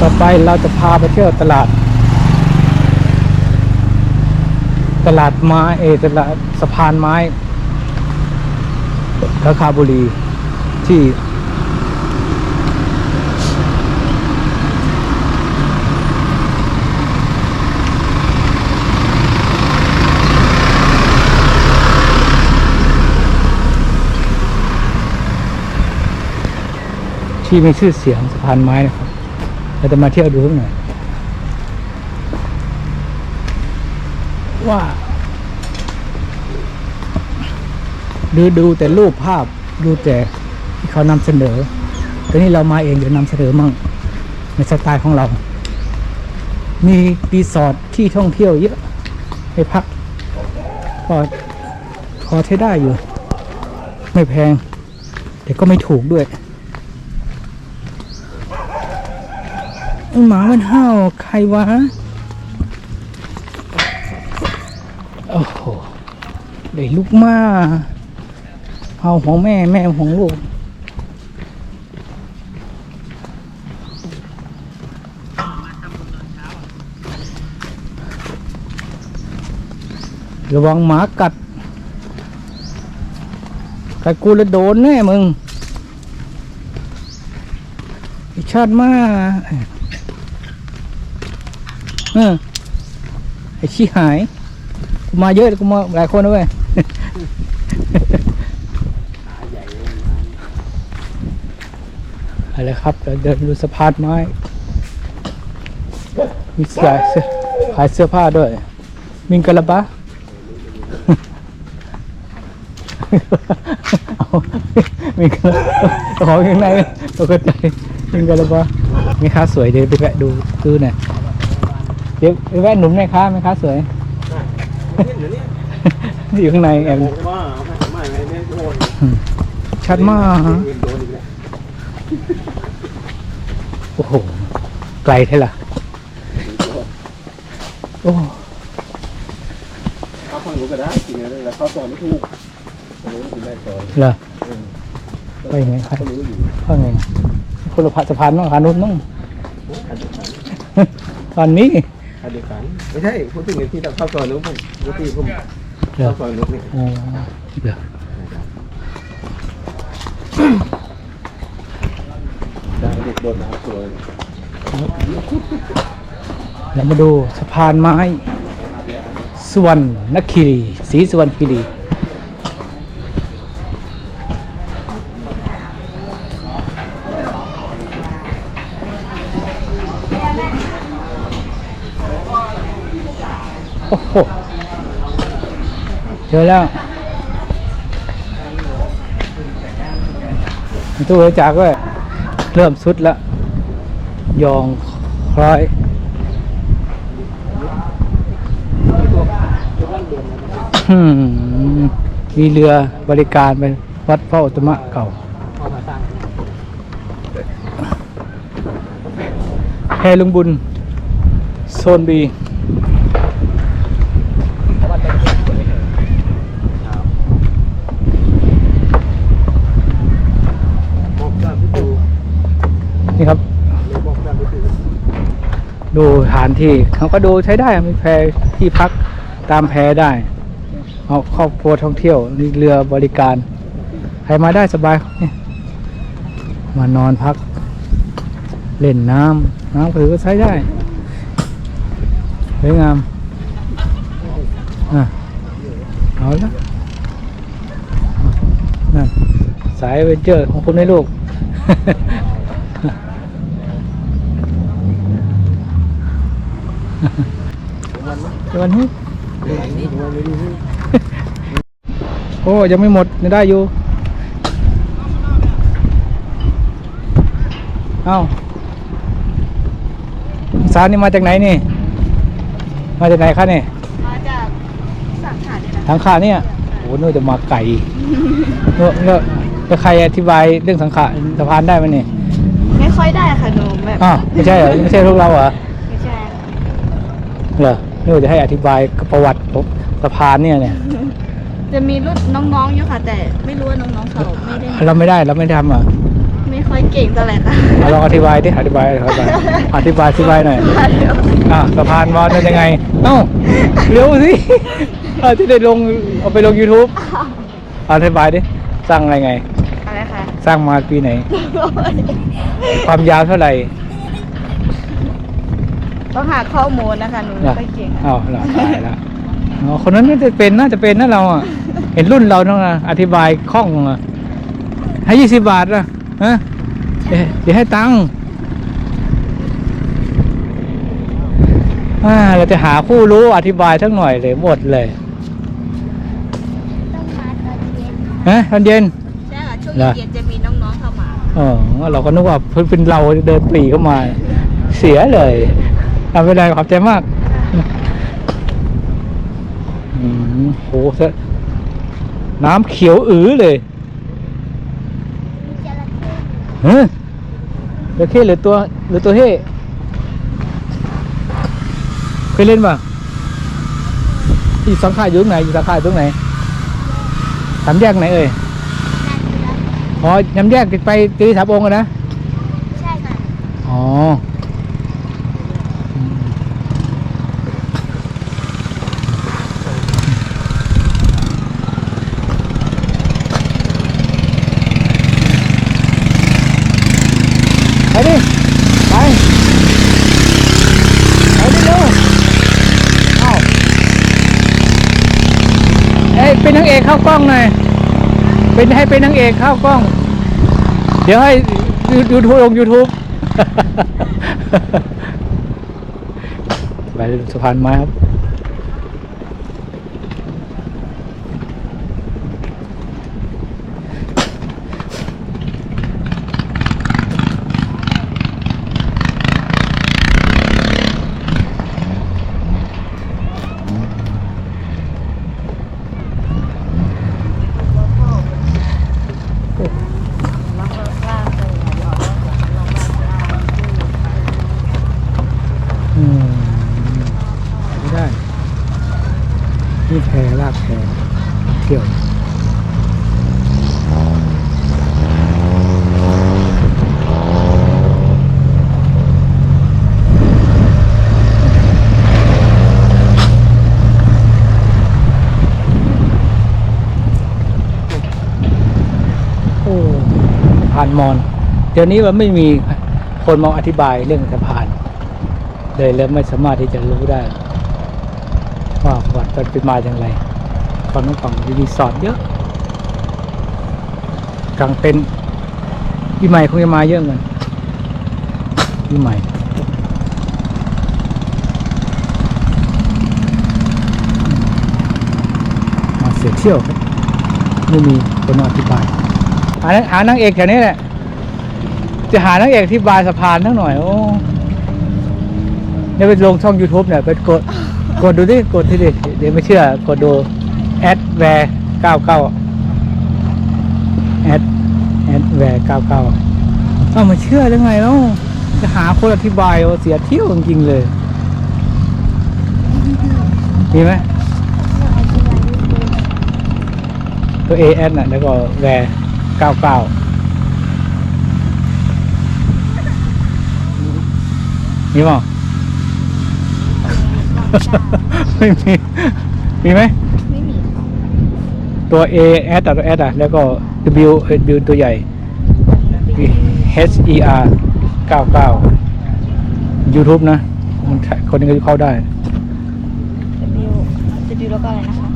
ต่อไปเราจะพาไปเที่ยวตลาด ตลาดไม้เอตลาดสะพานไม้ราคาบุรีที่ที่มีชื่อเสียงสะพานไม้นะครับ เราจะมาเที่ยวดูสักหน่อยว่าดูดูแต่รูปภาพดูแต่ที่เขานำเสนอแต่นี่เรามาเองเดี๋ยวนำเสนอมั่งในสไตล์ของเรา มีรีสอร์ทที่ท่องเที่ยวเยอะให้พักก็พอใช้ได้อยู่ ไม่แพง แต่ก็ไม่ถูกด้วย ไอ้ หมามันเห่าใครวะ โอ้โหเดี๋ยลูกมาเห่าของแม่แม่ของลูกระวังหมากัด กัดกูแล้วโดนแน่มึงอ้ชาติมาก เออไอ้ชี้หายกูมาเยอะกูมาหลายคนนะเว้ยอะไรครับเดี๋ยวเดินดูสะพานไม้มีขายเสื้อขายเสื้อผ้าด้วย มิงกะลาบะเอามิงกะของข้างในตกใจมิงกะลาบะม่ค้าสวยเดี๋ยวไปแวะดูซื้อหน่อย เดี๋ยวไปแวะหนุ่มแม่ค้าแม่ค้าสวย อยู่ข้างในแอบว่าไม่ไม่ไม่โดนชัดมากโดนอีกแล้วโอ้โห ไกลเท่าล่ะโอ้เอาฟังรู้ก็ได้กินอะไรแล้วเข้าซอยไม่ถูกรู้กินได้ซอยเหรอไปยังไงครับก็รู้อยู่ว่าไงคนละพัสะพานน้องขานุนน้องอันเดียวกันตอนนี้ อันเดียวกันไม่ใช่พูดถึงที่เราเข้าซอยนู้นผมรู้ที่ผมเหรอเข้าซอยนู้นนี่อ๋อเหรอเด็กโดนน้ำซอยเรามาดูสะพานไม้ สวรรณคีรีศรีสวรรณคีรีโอ้โห เจอแล้วตู้บริจาคด้วยเริ่มสุดแล้วยองคล้อยมีเรือบริการไปวัดพระอุตมะเก่าเอามาสร้างแพลุงบุญ โซนบี บอกสร้างที่ดู นี่ครับ ดูฐานที่เขาก็ดูใช้ได้มีแพที่พักตามแพได้เอาครอบครัวท่องเที่ยวมีเรือบริการ ใครมาได้สบายนี่มานอนพัก เล่นน้ำน้ำถือก็ใช้ได้สวยงามอะเอาละนั่นสายเวนเจอร์ของคุณในลูก วันนี้วันนี้วันนี้โอ้ยังไม่หมดยังได้อยู่เอ้าสารนี่มาจากไหนนี่ มาจากไหนคะนี่มาจากสังขารเนี่ยนะทางขาเนี่ยโอ้โหนู่นจะมาไก่เนอะเนอะแล้วใครอธิบายเรื่องสังขารสะพานได้ไหมนี่ ไม่ค่อยได้ค่ะหนูแบบ อ้าวไม่ใช่เหรอไม่ใช่พวกเราเหรอไม่ใช่ค่ะ เหรอนี่จะให้อธิบายประวัติของสะพานเนี่ยเนี่ยจะมีรุ่นน้องๆอยู่ค่ะ แต่ไม่รู้ว่าน้องๆเขาไม่ได้เราไม่ได้เราไม่ทำอะไม่ค่อยเก่งเท่าไหร่ค่ะเอาลองอธิบายดิอธิบายอธิบายอธิบายอธิบายหน่อยอะสะพานมอญเป็นยังไงเอ้าเร็วสิเออที่ได้ลงเอาไปลง YouTube อธิบายดิสร้างอะไรไงอะไรคะสร้างมาปีไหน ความยาวเท่าไหร่ ต้องหาข้อมูลนะคะหนูไม่ค่อยเก่งอะอ้าวเหรอตายแล้วอ๋อคนนั้นน่าจะเป็นน่าจะเป็นนะเราอะ เห็นรุ่นเราต้องอะอธิบายคล่องอะให้ยี่สิบบาทนะฮะเอ๊ะเดี๋ยวให้ตังค์อ่าเราจะหาผู้รู้อธิบายสักหน่อยเลยหมดเลยต้องมาตอนเย็นฮะตอนเย็นใช่ค่ะช่วงเหรอเย็นๆจะมีน้องๆเข้ามาอ๋อเราก็นึกว่าเพิ่งเป็นเราเดินปรีเข้ามา เสียเลย ทำไม่ได้ขอบใจมากอืมโหซะน้ำเขียวอือเลยเฮ้ยเรือเข้หรือตัวหรือตัวเฮ่เคยเล่นป่ะอยู่สังขารอยู่ตรงไหนอยู่สังขารอยู่ตรงไหนสามแยกไหนเอ่ยอ๋อย้ำแยกไปตีสามองค์อะนะ ใช่ค่ะ อ๋ออืมไปดิ ไป ไปดิเร็วเอ้าเอ้ย เข้ากล้องหน่อยเป็นให้เป็นนางเอกเข้ากล้อง เดี๋ยวให้ยูทูบลงยูทูบไปสะพานไม้ครับ อืมไม่ได้ นี่แพลากแพเที่ยว โอ้ สะพานมอนเดี๋ยวนี้มันไม่มีคนมาอธิบายเรื่องสะพาน เลยแล้วไม่สามารถที่จะรู้ได้ ว่าประวัติมันเป็นมาอย่างไรฝั่งนู้นฝั่งรีสอร์ทเยอะกลางเต็นท์พี่ใหม่คงจะมาเยอะเงินพี่ใหม่มาเสียเที่ยวครับไม่มีคนอธิบาย หาหานางเอกแถวนี้แหละจะหานางเอกที่บายสะพานทั้งหน่อยโอ้เนี่ยไปลงช่อง YouTube เนี่ยไปกดกดดูดิกดที่ดิเดี๋ยวไม่เชื่อกดดูแอดแวร์เก้าเก้าแอดแอดแวร์เก้าเก้าเอามาเชื่อได้ไงแล้วจะหาคนอธิบายว่าเสียเที่ยวจริงๆเลยมีไหมตัว A แอดน่ะแล้วก็แวร์ เก้าเก้ามีมั้งไม่มี มีไหมไม่มีตัว A แอดตัว S อะ แล้วก็ W W ตัวใหญ่ H E R 99 YouTube นะมันคนนี้ก็เข้าได้จะดิวจะดิวแล้วก็อะไรนะคะ